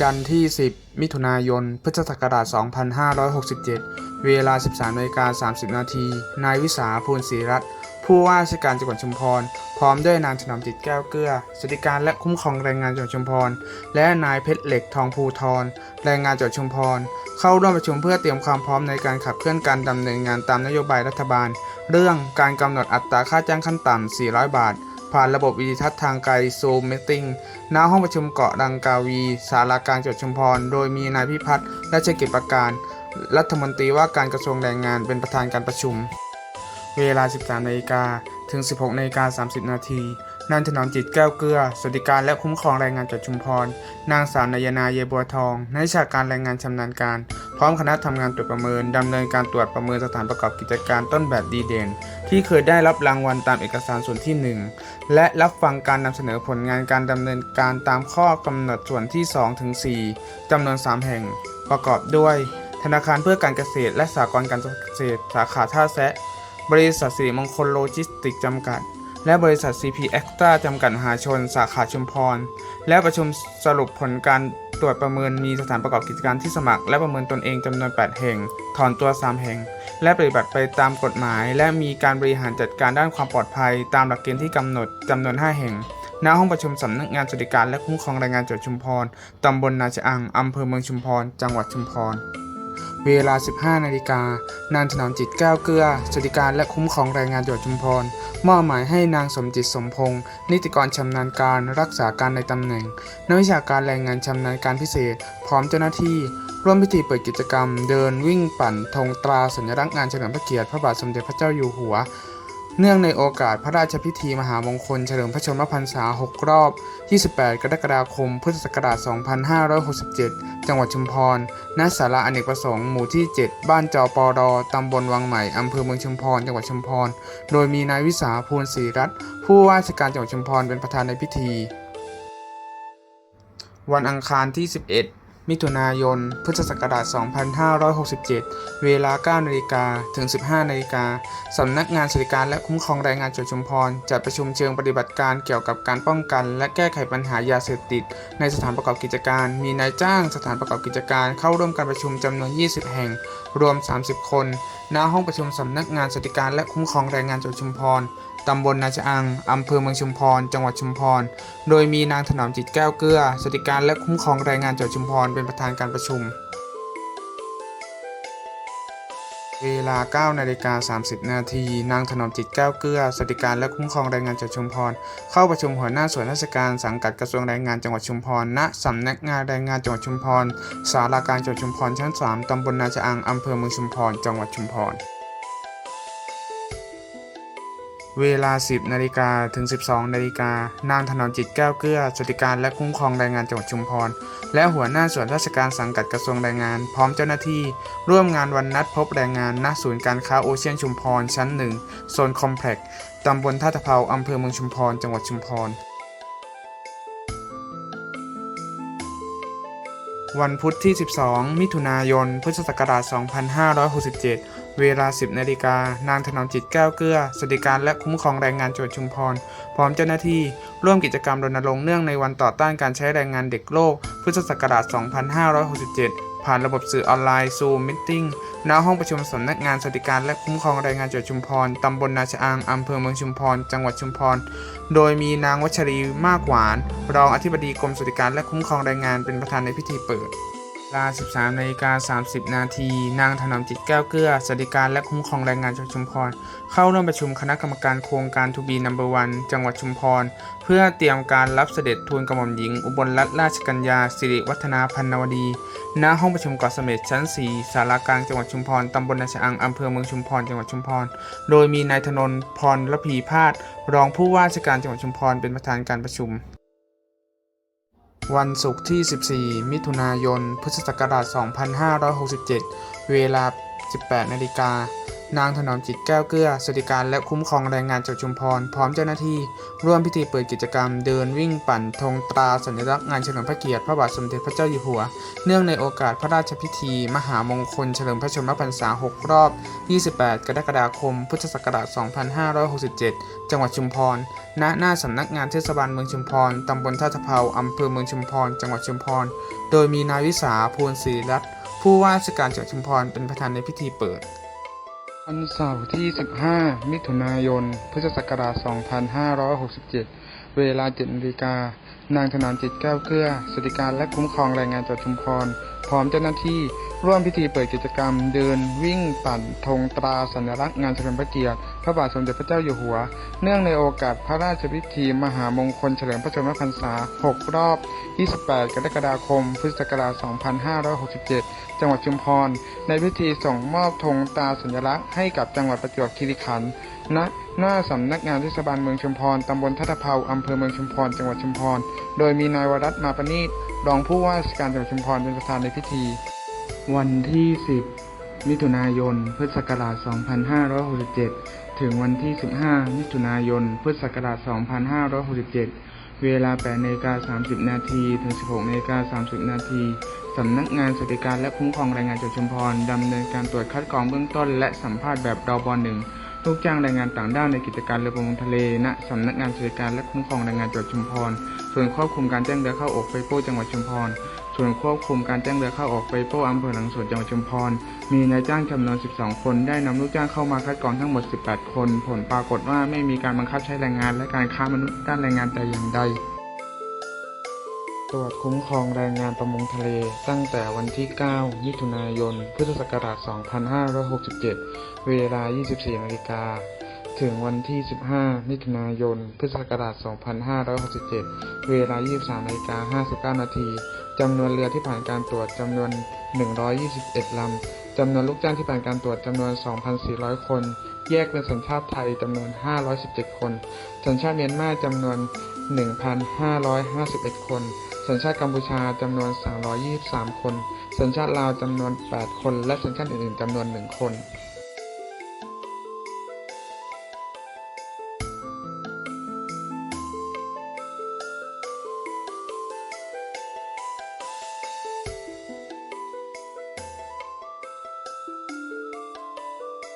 จันทร์ที่ 10 มิถุนายน พุทธศักราช 2567 เวลา 13นาฬิกา30 นาที นายวิสาภูลศรีรัตน์ผู้ว่าราชการจังหวัดชุมพร พร้อมด้วยนางถนอมจิตแก้วเกลือสวัสดิการและคุ้มครองแรงงานจังหวัดชุมพร และนายเพชรเหล็กทองภูทรแรงงานจังหวัดชุมพร เข้าร่วมประชุมเพื่อเตรียมความพร้อมในการขับเคลื่อนการดำเนินงานตามนโยบายรัฐบาล เรื่องการกำหนดอัตราค่าจ้างขั้นต่ำ 400 บาท ผ่านระบบวิดีทัศน์ทางไกล Zoom Meeting ณห้องประชุมเกาะดังกาวี สารากลางจังหวัดชุมพร โดยมีนายพิพัฒน์ราชกิจประการ รัฐมนตรีว่าการกระทรวงแรงงานเป็นประธานการประชุม เวลา 13นาฬิกาถึง 16นาฬิกา30นาที นางถนอมจิตแก้วเกลือ สวัสดิการและคุ้มครองแรงงานจังหวัดชุมพร นางสาวนายนาเยบัวทองนักวิชาการแรงงานชำนาญการ พร้อมคณะทำงานตรวจประเมินดำเนินการตรวจประเมินสถานประกอบกิจการต้นแบบดีเด่น ที่เคยได้รับรางวัลตามเอกสารส่วนที่ 1 และรับฟังการนำเสนอผลงานการดำเนินการตามข้อกำหนดส่วนที่2ถึง4จำนวน 3 แห่ง ประกอบด้วย ธนาคารเพื่อการเกษตร และสหกรณ์การเกษตร สาขาท่าแซะบริษัทสิริมงคลโลจิสติกส์จำกัด และบริษัท CP Extra จำกัดมหาชน สาขาชุมพร และประชุมสรุปผลการตรวจประเมินมีสถานประกอบกิจการที่สมัคร และประเมินตนเองจำนวน 8 แห่ง ถอนตัว 3 แห่ง และปฏิบัติไปตามกฎหมาย และมีการบริหารจัดการด้านความปลอดภัย ตามหลักเกณฑ์ที่กำหนดจำนวน 5 แห่งณห้องประชุมสำนักงานสวัสดิการและคุ้มครองแรงงานจังหวัดชุมพรตำบลนาชะอังอำเภอเมืองชุมพร จังหวัดชุมพร เวลา 15 นาฬิกา นางถนอมจิตแก้วเกลือสวัสดิการและคุ้มครองแรงงานจังหวัดชุมพร มอบหมายให้นางสมจิตสมพงศ์นิติกรชำนาญการรักษาการในตำแหน่ง นักวิชาการแรงงานชำนาญการพิเศษ พร้อมเจ้าหน้าที่ ร่วมพิธีเปิดกิจกรรม เดินวิ่งปั่นธงตราสัญลักษณ์งานเฉลิมพระเกียรติพระบาทสมเด็จพระเจ้าอยู่หัว เนื่องในโอกาสพระราชพิธีมหามงคลเฉลิมพระชนมพรรษา 6 รอบ 28 กรกฎาคม พุทธศักราช 2567 จังหวัดชุมพร ณ ศาลาอเนกประสงค์ หมู่ที่ 7 บ้านจอปอดอตำบลวังใหม่ อำเภอเมืองชุมพร จังหวัดชุมพร โดยมีนายวิสาภูลศรีรัตน์ ผู้ว่าราชการจังหวัดชุมพร เป็นประธานในพิธี วันอังคารที่ 11 มิถุนายน พุทธศักราช 2567 เวลา 9 นาฬิกาถึง 15 นาฬิกา สำนักงานสวัสดิการและคุ้มครองแรงงานจังหวัดชุมพรจัดประชุมเชิงปฏิบัติการเกี่ยวกับการป้องกัน และแก้ไขปัญหายาเสพติด ในสถานประกอบกิจการ มีนายจ้างสถานประกอบกิจการเข้าร่วมการประชุมจำนวน 20 แห่ง รวม 30 คน ณห้องประชุมสำนักงานสวัสดิการและคุ้มครองแรงงานจังหวัดชุมพรตำบลนาชะอัง อำเภอเมืองชุมพร จังหวัดชุมพร โดยมีนางถนอมจิตแก้วเกลือสวัสดิการและคุ้มครองแรงงานจังหวัดชุมพรเป็นประธานการประชุม ลา 9 นาฬิกา 30 นาที นางถนอมจิตแก้วเกลือ สวัสดิการและคุ้มครองแรงงานจังหวัดชุมพร เข้าประชุมหัวหน้าส่วนราชการสังกัดกระทรวงแรงงานจังหวัดชุมพร ณ สำนักงานแรงงานจังหวัดชุมพร ศาลาการจังหวัดชุมพร ชั้น 3 ตำบลนาชะอัง อำเภอเมืองชุมพร จังหวัดชุมพร เวลา 10นาฬิกาถึง 12นาฬิกานางถนอมจิตแก้วเกลือสวัสดิการและคุ้มครองแรงงานจังหวัดชุมพร และหัวหน้าส่วนราชการสังกัดกระทรวงแรงงาน พร้อมเจ้าหน้าที่ ร่วมงานวันนัดพบแรงงานณศูนย์การค้าโอเชียนชุมพร ชั้น1โซนคอมเพล็กซ์ตำบลท่าตะเภาอำเภอเมืองชุมพร จังหวัดชุมพรวันพุธที่ 12 มิถุนายน พุทธศักราช 2567 เวลา 10นาฬิกานางถนอมจิตแก้วเกลือสวัสดิการและคุ้มครองแรงงานจังหวัดชุมพร พร้อมเจ้าหน้าที่ร่วมกิจกรรมรณรงค์เนื่องในวันต่อต้านการใช้แรงงานเด็กโลก พุทธศักราช 2567 ผ่านระบบสื่อออนไลน์ Zoom Meeting ณห้องประชุมสำนักงานสวัสดิการและคุ้มครองแรงงานจังหวัดชุมพรตำบลนาชะอางอำเภอเมืองชุมพร จังหวัดชุมพร โดยมีนางวัชรีมากหวาน รองอธิบดีกรมสวัสดิการและคุ้มครองแรงงานเป็นประธานในพิธีเปิด ลา 13นาฬิกา30 นาที นางถนอมจิตแก้วเกลือสวัสดิการและคุ้มครองแรงงานจังหวัดชุมพร เข้าร่วมประชุมคณะกรรมการโครงการทูบีนัมเบอร์วันจังหวัดชุมพร เพื่อเตรียมการรับเสด็จทูลกระหม่อมหญิง อุบลรัตนราชกัญญาสิริวัฒนาพันนวดี ณ ห้องประชุมเกาะเสม็ดชั้น4สารากลางจังหวัดชุมพร ตำบลนาชอังอำเภอเมืองชุมพร จังหวัดชุมพร โดยมีนายธนนท์พรระพีพาดรองผู้ว่าราชการจังหวัดชุมพรเป็นประธานการประชุม วันศุกร์ที่ 14 มิถุนายน พุทธศักราช 2567 เวลา 18 นาฬิกา นางถนอมจิตแก้วเกลือสวัสดิการและคุ้มครองแรงงานจากชุมพร พร้อมเจ้าหน้าที่ ร่วมพิธีเปิดกิจกรรมเดินวิ่งปั่นธงตราสัญลักษณ์งานเฉลิมพระเกียรติพระบาทสมเด็จพระเจ้าอยู่หัว เนื่องในโอกาสพระราชพิธี มหามงคลเฉลิมพระชนมพรรษา 6 รอบ 28 กรกฎาคม พุทธศักราช 2567 จังหวัดชุมพร ณ หน้าสำนักงานเทศบาลเมืองชุมพร ตำบลท่าตะเภาอำเภอเมืองชุมพร จังหวัดชุมพร โดยมีนายวิสา ภูลศรีรัตน์ผู้ว่าราชการจังหวัดชุมพรเป็นประธานในพิธีเปิด วันเสาร์ที่ 15 มิถุนายน พุทธศักราช 2567 เวลา7นาฬิกา นางถนอมจิตแก้วเกลือสวัสดิการและคุ้มครองแรงงานจังหวัดชุมพร พร้อมเจ้าหน้าที่ร่วมพิธีเปิดกิจกรรม เดินวิ่งปั่นธงตราสัญลักษณ์งานเฉลิมพระเกียรติ พระบาทสมเด็จพระเจ้าอยู่หัว เนื่องในโอกาสพระราชพิธีมหามงคลเฉลิมพระชนมพรรษา 6 รอบ 28 กรกฎาคม พุทธศักราช 2567 จังหวัดชุมพร ในพิธีส่งมอบธงตาสัญลักษณ์ให้กับจังหวัดประจวบคีรีขันธ์ณหน้าสำนักงานเทศบาลเมืองชุมพร ตำบลทัตะเภาอำเภอเมืองชุมพร จังหวัดชุมพร โดยมีนายวรัตมาปณีตรองผู้ว่าราชการจังหวัดชุมพรเป็นประธานในพิธี วันที่ 10 มิถุนายน พุทธศักราช 2567 ถึงวันที่ 15 มิถุนายน พุทธศักราช 2567 เวลา8นาฬิกา30 นาทีถึง 16นาฬิกา30 นาทีสำนักงานสวัสดิการและคุ้มครองแรงงานจังหวัดชุมพรดำเนินการตรวจคัดกรองเบื้องต้น และสัมภาษณ์แบบรอบหนึ่งลูกจ้างแรงงานต่างด้าวในกิจการเรือประมงทะเลณสำนักงานสวัสดิการและคุ้มครองแรงงานจังหวัดชุมพร ส่วนควบคุมการแจ้งเรือเข้าออกไปโป้จังหวัดชุมพร ส่วนควบคุมการแจ้งเรือเข้าออกไปโป้อำเภอหลังสวนจังหวัดชุมพร มีนายจ้างจำนวน 12 คน ได้นำลูกจ้างเข้ามาคัดกรองทั้งหมด 18 คน ผลปรากฏว่าไม่มีการบังคับใช้แรงงาน และการค้ามนุษย์ด้านแรงงานแต่อย่างใด ตรวจคุ้มครองแรงงานประมงทะเล ตั้งแต่วันที่ 9 มิถุนายน พุทธศักราช 2567 เวลา 24นาฬิกา ถึงวันที่ 15 มิถุนายน พุทธศักราช 2567 เวลา 23นาฬิกา59 นาที จำนวนเรือที่ผ่านการตรวจจำนวน 121 ลำ จำนวนลูกจ้างที่ผ่านการตรวจจำนวน 2,400 คน แยกเป็นสัญชาติไทยจำนวน 517 คน สัญชาติเมียนมาจำนวน 1,551 คน สัญชาติกัมพูชาจำนวน 323 คน สัญชาติลาวจำนวน 8 คน และสัญชาติอื่นๆจำนวน 1 คน